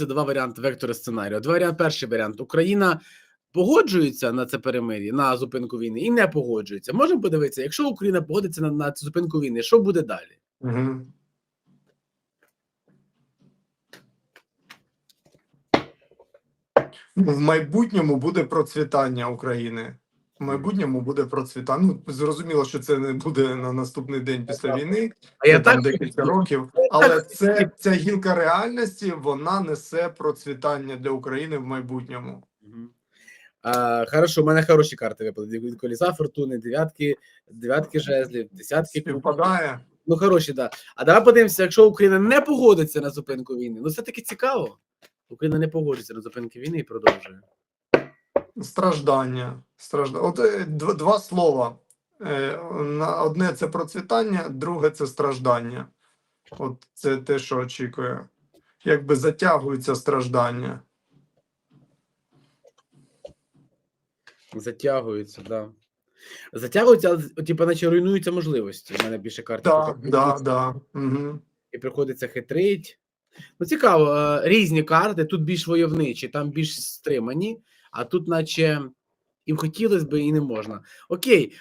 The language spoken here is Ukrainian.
Два варіанти вектора сценарію. Два варіанти. Перший варіант: Україна погоджується на це перемир'я, на зупинку війни і не погоджується. Можемо подивитися, якщо Україна погодиться на, на зупинку війни, що буде далі? Угу. В майбутньому буде процвітання України. В майбутньому буде процвітання. Ну, зрозуміло, що це не буде на наступний день після війни, А я там так декілька років. Але це ця гілка реальності вона несе процвітання для України в майбутньому. А, хорошо, у мене хороші карти випали. Від коліса фортуни, дев'ятки, дев'ятки жезлів, десятки. Співпадає. Ну хороші, да. А давай подивимося, якщо Україна не погодиться на зупинку війни. Ну це таки цікаво. Україна не погодиться на зупинку війни і продовжує. Страждання. Стражда... От е, два слова. Е, Одне це процвітання, друге це страждання. От це те, що очікує. Якби затягується страждання. Затягується, да. Затягується, але типу, наче руйнуються можливості. У мене більше карти. Так, такі. да, да. Угу. І приходиться хитрить. Ну, цікаво, е, різні карти, тут більш войовничі, там більш стримані, а тут, наче, їм хотілося б і не можна. Окей,